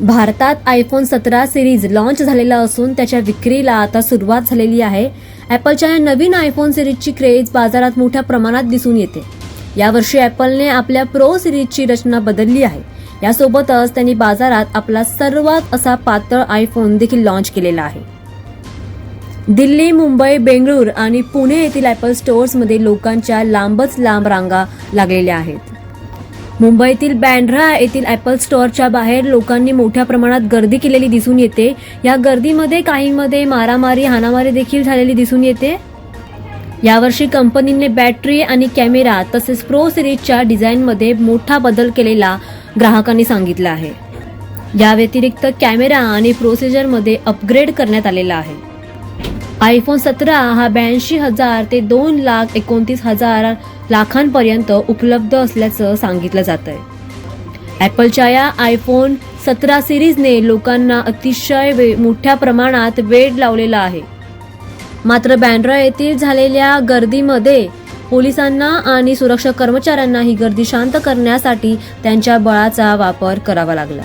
भारतात आयफोन सतरा series launch झालेला असून त्याच्या विक्रीला आता सुरुवात झालेली आहे. ॲपलच्या या नवीन आयफोन सिरीजची क्रेज बाजारात मोठ्या प्रमाणात दिसून येते. यावर्षी ॲपलने आपल्या प्रो सिरीजची रचना बदलली आहे. यासोबतच त्यांनी बाजारात आपला सर्वात असा पातळ आयफोन देखील लॉन्च केलेला आहे. दिल्ली मुंबई बेंगळूर आणि पुणे येथील ॲपल स्टोअर्समध्ये लोकांच्या लांबच लांब रांगा लागलेल्या आहेत. मुंबईतील बँड्रा येथील ॲपल स्टोअरच्या बाहेर लोकांनी मोठ्या प्रमाणात गर्दी केलेली दिसून येते. या गर्दीमध्ये काहींमध्ये मारामारी हाणामारी देखील झालेली दिसून येते. यावर्षी कंपनीने बॅटरी आणि कॅमेरा तसेच प्रो सिरीजच्या डिझाईनमध्ये मोठा बदल केलेला ग्राहकांनी सांगितलं आहे. या व्यतिरिक्त कॅमेरा आणि प्रोसिजरमध्ये अपग्रेड करण्यात आलेला आहे. आयफोन सतरा हा ब्याऐंशी हजार ते दोन लाख एकोणतीस हजार लाखांपर्यंत उपलब्ध असल्याचं सांगितलं जात आहे ॲपलच्या या आयफोन सतरा सिरीजने लोकांना अतिशय वे- मोठ्या प्रमाणात वेळ लावलेला आहे. मात्र बँड्रा येथील झालेल्या गर्दीमध्ये पोलिसांना आणि सुरक्षा कर्मचाऱ्यांना ही गर्दी शांत करण्यासाठी त्यांच्या बळाचा वापर करावा लागला.